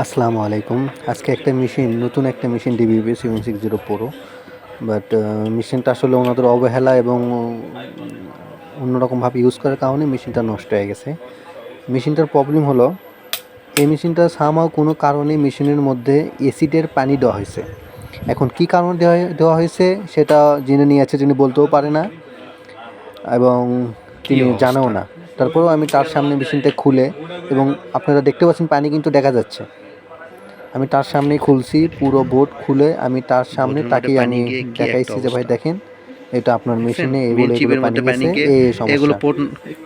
আসসালামু আলাইকুম। আজকে একটা মেশিন নতুন একটা machine DBB seven six zero pro but মেশিনটা আসলে ওনাদের অবহেলা এবং অন্যরকমভাবে ইউজ করার কারণে মেশিনটা নষ্ট হয়ে গেছে। মেশিনটার প্রবলেম হলো এই মেশিনটা সামাও কোনো কারণে মেশিনের মধ্যে এসিডের পানি দেওয়া হয়েছে। এখন কি কারণে দেওয়া দেওয়া হয়েছে সেটা যিনি নিয়ে আছে যিনি বলতেও পারে না এবং তিনি জানেও না। তারপরেও আমি তার সামনে মেশিনটা খুলে এবং আপনারা দেখতে পাচ্ছেন পানি কিন্তু দেখা যাচ্ছে। আমি তার সামনেই খুলছি পুরো বোট খুলে আমি তার সামনে তাকে আমি দেখাইছি যে ভাই দেখেন এটা আপনার মেশিনে এগুলো পানি গেছে এগুলো সমস্যা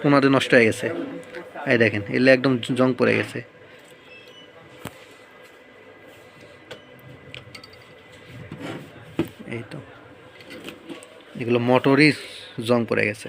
কোনাতে নষ্ট হয়ে গেছে। এই দেখেন এগুলো একদম জং পড়ে গেছে। এই তো। এগুলো মোটরই জং পড়ে গেছে।